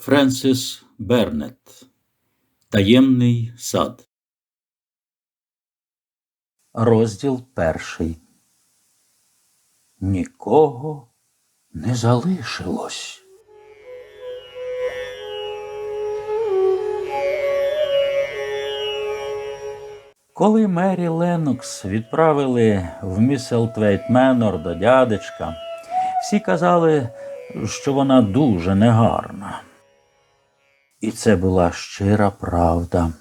Френсіс Бернет Таємний сад. Розділ перший. Нікого не залишилось. Коли Мері Ленокс відправили в Міселтвейт Менор до дядечка, всі казали, що вона дуже негарна. І це була щира правда.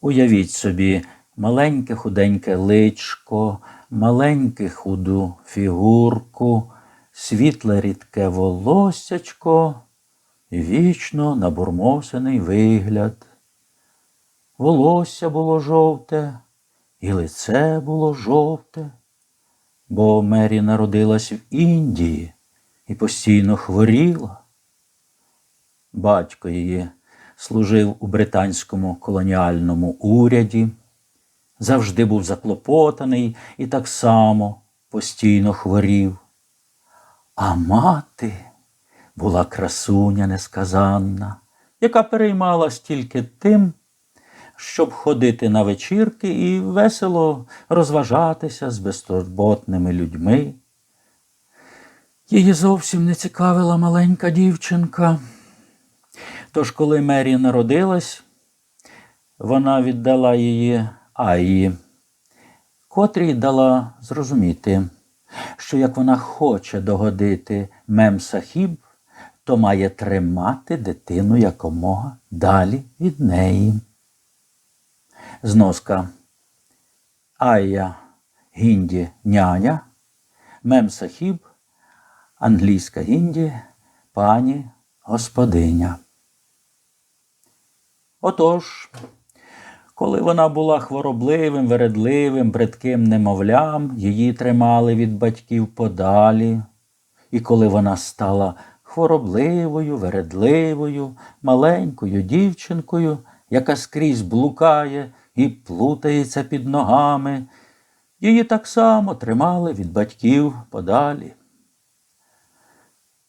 Уявіть собі, маленьке худеньке личко, маленьке худу фігурку, світле рідке волоссячко, вічно набурмосений вигляд. Волосся було жовте, і лице було жовте, бо Мері народилась в Індії і постійно хворіла. Батько її служив у британському колоніальному уряді, завжди був заклопотаний і так само постійно хворів. А мати була красуня несказанна, яка переймалась тільки тим, щоб ходити на вечірки і весело розважатися з безтурботними людьми. Її зовсім не цікавила маленька дівчинка. Тож, коли Мері народилась, вона віддала її Аї, котрій дала зрозуміти, що як вона хоче догодити Мемсахіб, то має тримати дитину якомога далі від неї. Зноска Айя Гінді няня, Мемсахіб, англійська Гінді, пані господиня. Отож, коли вона була хворобливим, вередливим, бридким немовлям, її тримали від батьків подалі. І коли вона стала хворобливою, вередливою, маленькою дівчинкою, яка скрізь блукає і плутається під ногами, її так само тримали від батьків подалі.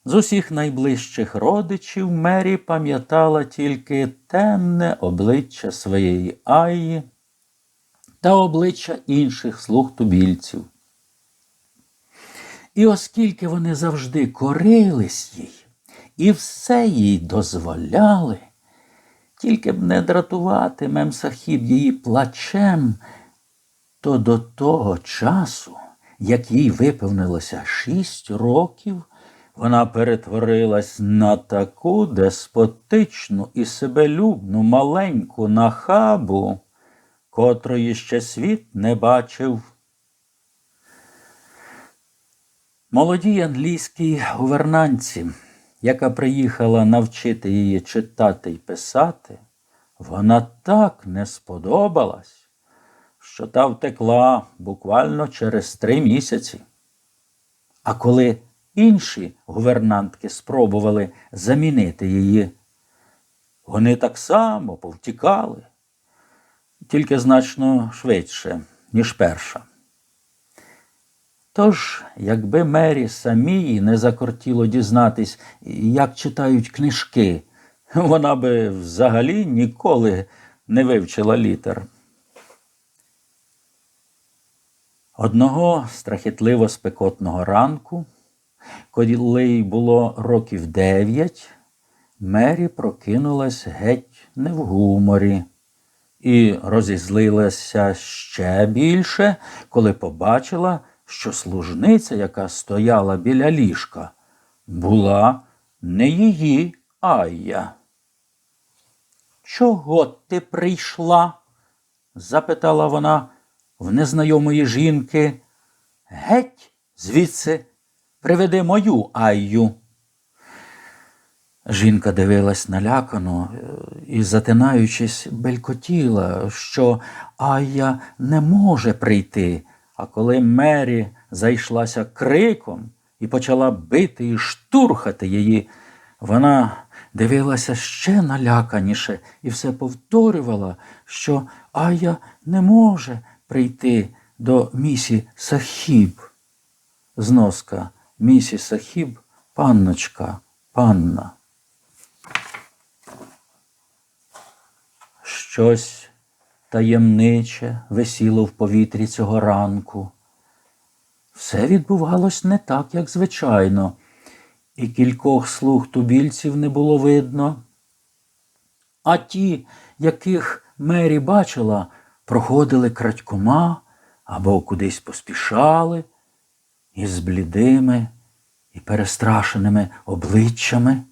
З усіх найближчих родичів Мері пам'ятала тільки темне обличчя своєї Аї та обличчя інших слуг тубільців. І оскільки вони завжди корились їй і все їй дозволяли, тільки б не дратувати Мемсахіб її плачем, то до того часу, як їй виповнилося шість років, вона перетворилась на таку деспотичну і себелюбну маленьку нахабу, котрої ще світ не бачив. Молодій англійській гувернанці, яка приїхала навчити її читати й писати, вона так не сподобалась, що та втекла буквально через три місяці. А коли інші гувернантки спробували замінити її. Вони так само повтікали, тільки значно швидше, ніж перша. Тож, якби Мері самій не закортіло дізнатись, як читають книжки, вона би взагалі ніколи не вивчила літер. Одного страхітливо спекотного ранку коли їй було років дев'ять, Мері прокинулась геть не в гуморі і розізлилася ще більше, коли побачила, що служниця, яка стояла біля ліжка, була не її Айя. Чого ти прийшла? запитала вона в незнайомої жінки. Геть звідси Приведи мою Айю. Жінка дивилась налякано е, і, затинаючись, белькотіла, що Айя не може прийти. А коли Мері зайшлася криком і почала бити і штурхати її, вона дивилася ще наляканіше і все повторювала, що Айя не може прийти до місі Сахіб. Зноска місіс Сахіб, панночка, панна. Щось таємниче висіло в повітрі цього ранку. Все відбувалось не так, як звичайно, і кількох слуг тубільців не було видно. А ті, яких Мері бачила, проходили крадькома або кудись поспішали, із блідими і перестрашеними обличчями.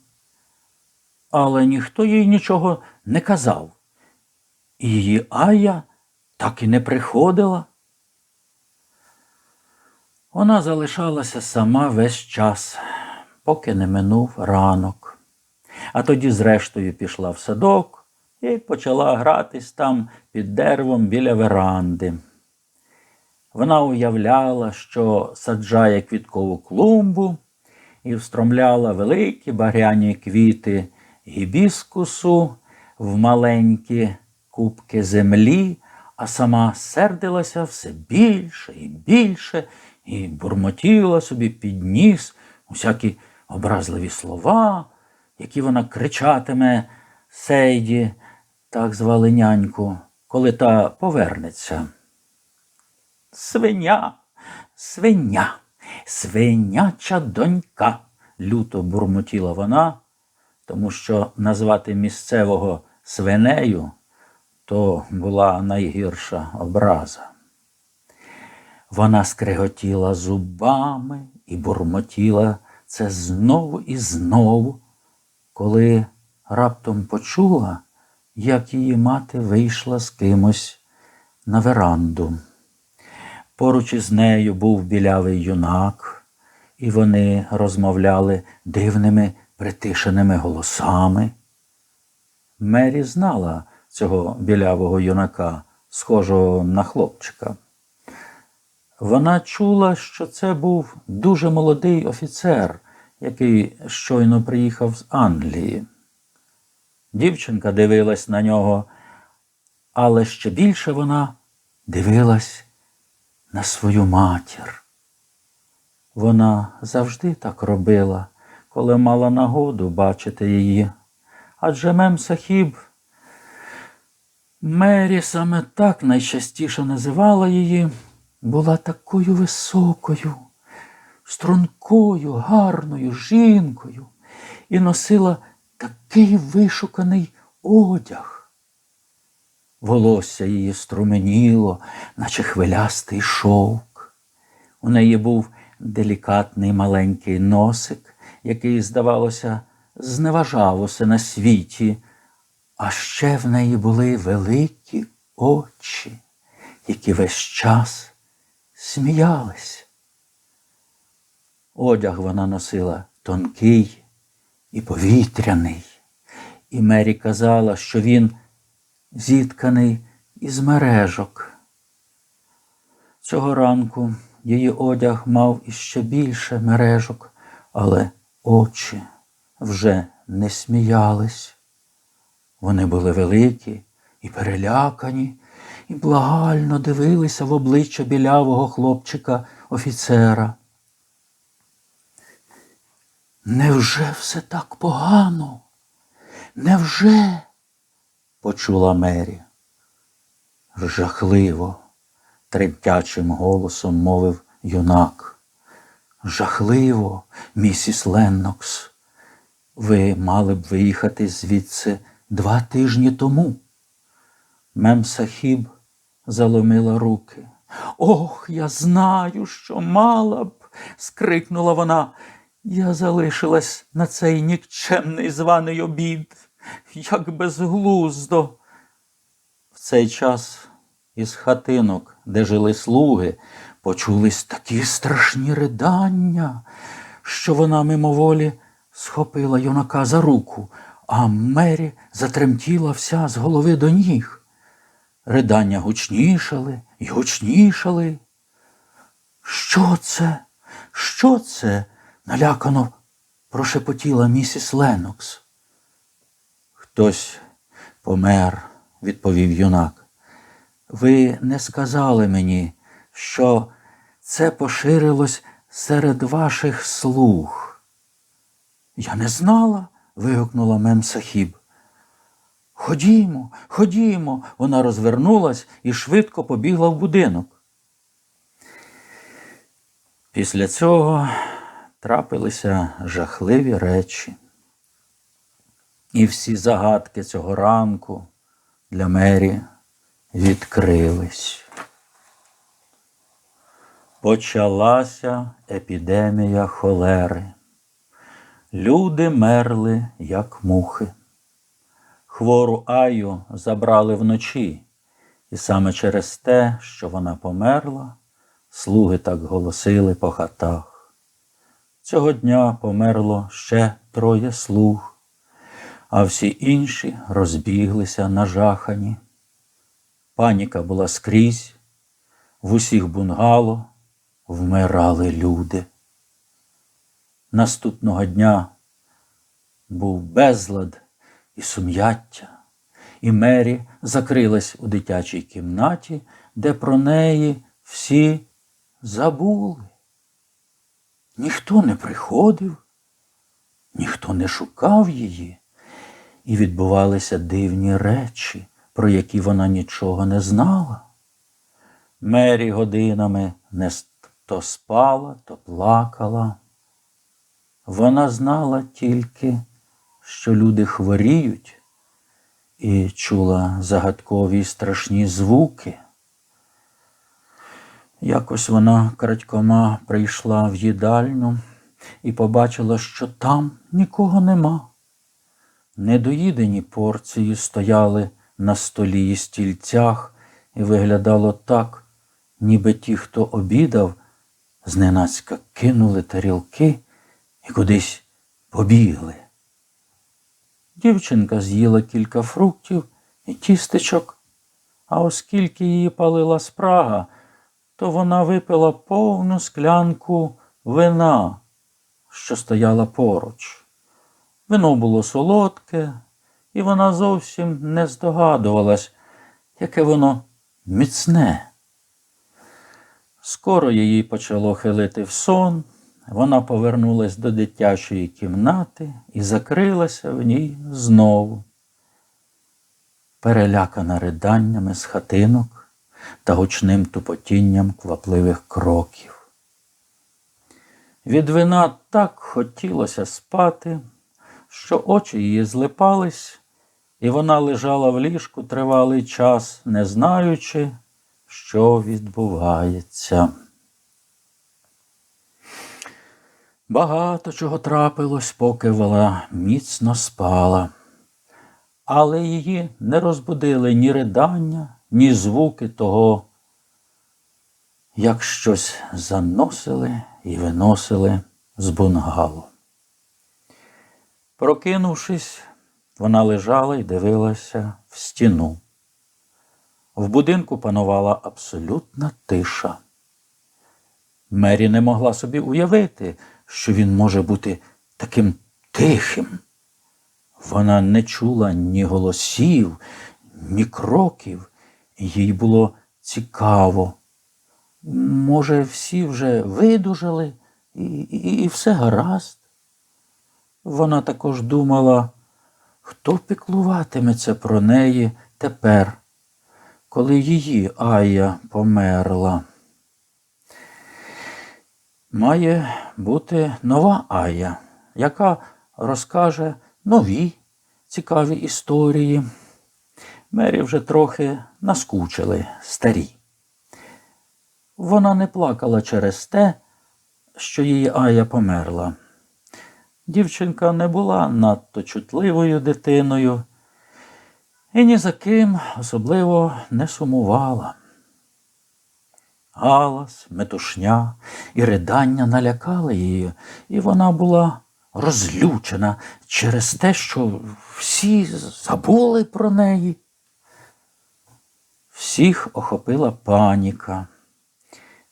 Але ніхто їй нічого не казав, і її Ая так і не приходила. Вона залишалася сама весь час, поки не минув ранок. А тоді, зрештою, пішла в садок і почала гратись там під деревом біля веранди. Вона уявляла, що саджає квіткову клумбу і встромляла великі багряні квіти гібіскусу в маленькі кубки землі, а сама сердилася все більше і більше і бурмотіла собі під ніс усякі образливі слова, які вона кричатиме Сейді, так звали няньку, коли та повернеться. Свиня, свиня, свиняча донька, люто бурмотіла вона, тому що назвати місцевого свинею то була найгірша образа. Вона скреготіла зубами і бурмотіла це знову і знову, коли раптом почула, як її мати вийшла з кимось на веранду. Поруч із нею був білявий юнак, і вони розмовляли дивними притишеними голосами. Мері знала цього білявого юнака, схожого на хлопчика. Вона чула, що це був дуже молодий офіцер, який щойно приїхав з Англії. Дівчинка дивилась на нього, але ще більше вона дивилась на свою матір. Вона завжди так робила, коли мала нагоду бачити її. Адже мем Сахіб Мері саме так найчастіше називала її, була такою високою, стрункою, гарною жінкою і носила такий вишуканий одяг. Волосся її струменіло, наче хвилястий шовк. У неї був делікатний маленький носик, який, здавалося, зневажав усе на світі, а ще в неї були великі очі, які весь час сміялись. Одяг вона носила тонкий і повітряний, і Мері казала, що він зітканий із мережок. Цього ранку її одяг мав іще більше мережок, але очі вже не сміялись. Вони були великі і перелякані, і благально дивилися в обличчя білявого хлопчика офіцера. Невже все так погано? Невже? Почула Мері. Жахливо, тремтячим голосом мовив юнак. Жахливо, місіс Леннокс. Ви мали б виїхати звідси два тижні тому. Мем Сахіб заломила руки. Ох, я знаю, що мала б, скрикнула вона. Я залишилась на цей нікчемний званий обід, як безглуздо. В цей час із хатинок, де жили слуги, почулись такі страшні ридання, що вона мимоволі схопила юнака за руку, а Мері затремтіла вся з голови до ніг. Ридання гучнішали й гучнішали. Що це? Що це? налякано прошепотіла місіс Ленокс. Хтось помер, відповів юнак. Ви не сказали мені, що це поширилось серед ваших слуг. Я не знала. вигукнула мем Сахіб. Ходімо, ходімо. Вона розвернулась і швидко побігла в будинок. Після цього трапилися жахливі речі. І всі загадки цього ранку для Мері відкрились. Почалася епідемія холери. Люди мерли, як мухи. Хвору Аю забрали вночі, і саме через те, що вона померла, слуги так голосили по хатах. Цього дня померло ще троє слуг, а всі інші розбіглися нажахані. Паніка була скрізь, в усіх бунгало вмирали люди. Наступного дня був безлад і сум'яття, і Мері закрилась у дитячій кімнаті, де про неї всі забули. Ніхто не приходив, ніхто не шукав її, і відбувалися дивні речі, про які вона нічого не знала. Мері годинами не то спала, то плакала. Вона знала тільки, що люди хворіють, і чула загадкові страшні звуки. Якось вона крадькома прийшла в їдальню і побачила, що там нікого нема. Недоїдені порції стояли на столі і стільцях, і виглядало так, ніби ті, хто обідав, зненацька кинули тарілки і кудись побігли. Дівчинка з'їла кілька фруктів і тістечок, а оскільки її палила спрага, то вона випила повну склянку вина, що стояла поруч. Вино було солодке, і вона зовсім не здогадувалась, яке воно міцне. Скоро її почало хилити в сон, вона повернулась до дитячої кімнати і закрилася в ній знову. Перелякана риданнями з хатинок та гучним тупотінням квапливих кроків. Від вина так хотілося спати, що очі її злипались, і вона лежала в ліжку тривалий час, не знаючи, що відбувається. Багато чого трапилось, поки вона міцно спала, але її не розбудили ні ридання, ні звуки того, як щось заносили і виносили з бунгалу. Прокинувшись, вона лежала і дивилася в стіну. В будинку панувала абсолютна тиша. Мері не могла собі уявити, що він може бути таким тихим. Вона не чула ні голосів, ні кроків, їй було цікаво. Може, всі вже видужали і, і, і все гаразд. Вона також думала, хто піклуватиметься про неї тепер, коли її Ая померла. Має бути нова Ая, яка розкаже нові цікаві історії. Мері вже трохи наскучили старі. Вона не плакала через те, що її Ая померла. Дівчинка не була надто чутливою дитиною і ні за ким особливо не сумувала. Галас, метушня і ридання налякали її, і вона була розлючена через те, що всі забули про неї. Всіх охопила паніка.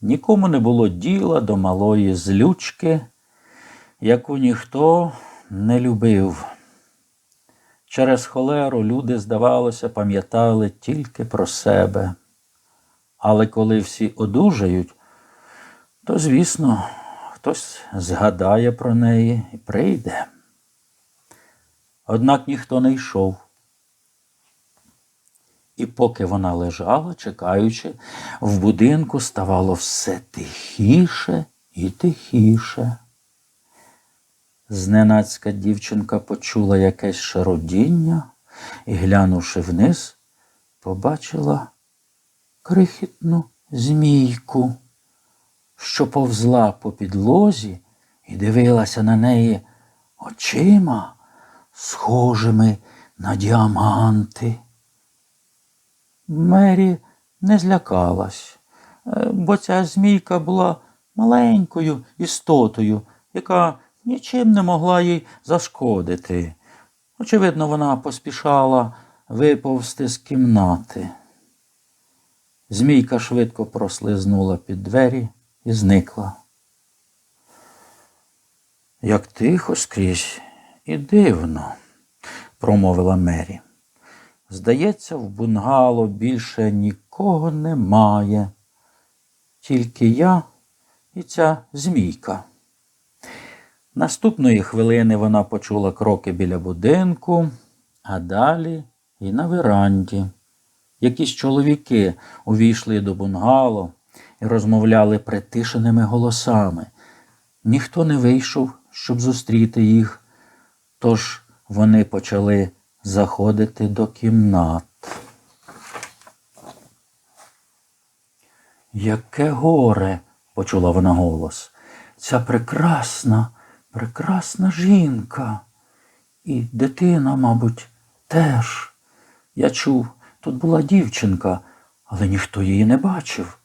Нікому не було діла до малої злючки, яку ніхто не любив. Через холеру люди, здавалося, пам'ятали тільки про себе. Але коли всі одужають, то, звісно, хтось згадає про неї і прийде. Однак ніхто не йшов. І поки вона лежала, чекаючи, в будинку ставало все тихіше і тихіше. Зненацька дівчинка почула якесь шародіння і, глянувши вниз, побачила крихітну змійку, що повзла по підлозі і дивилася на неї очима, схожими на діаманти. Мері не злякалась, е, бо ця змійка була маленькою істотою, яка нічим не могла їй зашкодити. Очевидно, вона поспішала виповзти з кімнати. Змійка швидко прослизнула під двері і зникла. Як тихо скрізь і дивно, промовила Мері. Здається, в бунгало більше нікого немає, тільки я і ця змійка. Наступної хвилини вона почула кроки біля будинку, а далі і на веранді. Якісь чоловіки увійшли до бунгало і розмовляли притишеними голосами. Ніхто не вийшов, щоб зустріти їх, тож вони почали заходити до кімнат. Яке горе, почула вона голос. Ця прекрасна, прекрасна жінка. І дитина, мабуть, теж. Я чув, тут була дівчинка, але ніхто її не бачив.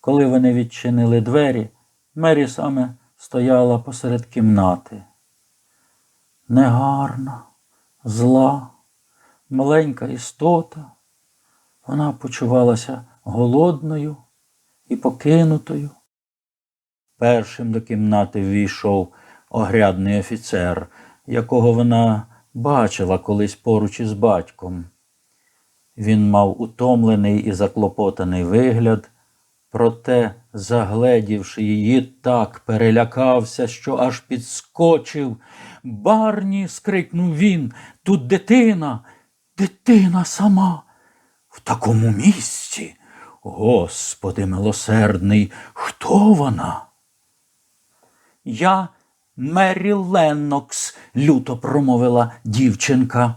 Коли вони відчинили двері, Мері саме стояла посеред кімнати. Негарна, зла, маленька істота. Вона почувалася голодною і покинутою. Першим до кімнати ввійшов огрядний офіцер, якого вона бачила колись поруч із батьком. Він мав утомлений і заклопотаний вигляд, проте, загледівши її, так перелякався, що аж підскочив. Барні, скрикнув він, тут дитина, дитина сама. В такому місці. Господи милосердний, хто вона? Я Мері Леннокс, люто промовила дівчинка.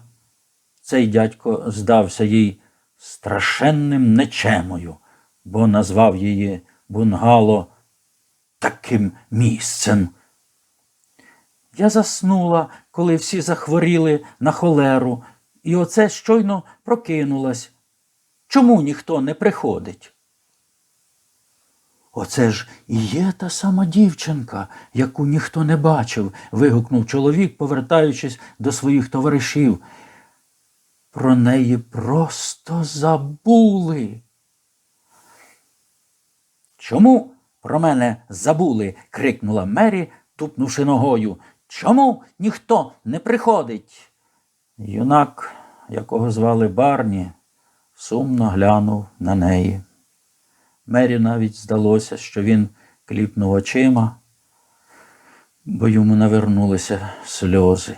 Цей дядько здався їй страшенним нечемою, бо назвав її бунгало таким місцем. Я заснула, коли всі захворіли на холеру, і оце щойно прокинулась. Чому ніхто не приходить? Оце ж і є та сама дівчинка, яку ніхто не бачив, вигукнув чоловік, повертаючись до своїх товаришів. Про неї просто забули. Чому про мене забули? крикнула Мері, тупнувши ногою. Чому ніхто не приходить? Юнак, якого звали Барні, сумно глянув на неї. Мері навіть здалося, що він кліпнув очима, бо йому навернулися сльози.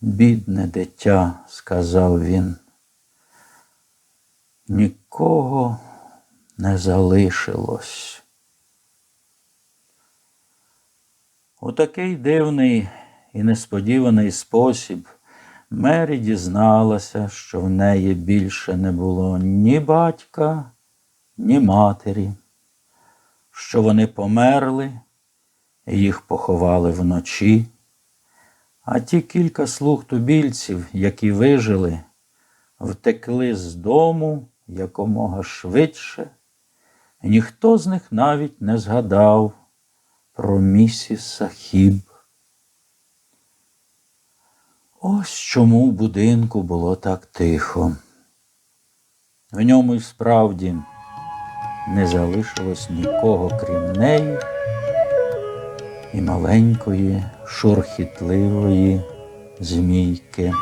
Бідне дитя, сказав він, нікого не залишилось. У такий дивний і несподіваний спосіб Мері дізналася, що в неї більше не було ні батька, ні матері, що вони померли, їх поховали вночі, а ті кілька слуг тубільців, які вижили, втекли з дому якомога швидше, ніхто з них навіть не згадав про місіс Сахіб. Ось чому в будинку було так тихо. В ньому й справді не залишилось нікого крім неї і маленької, шурхітливої змійки.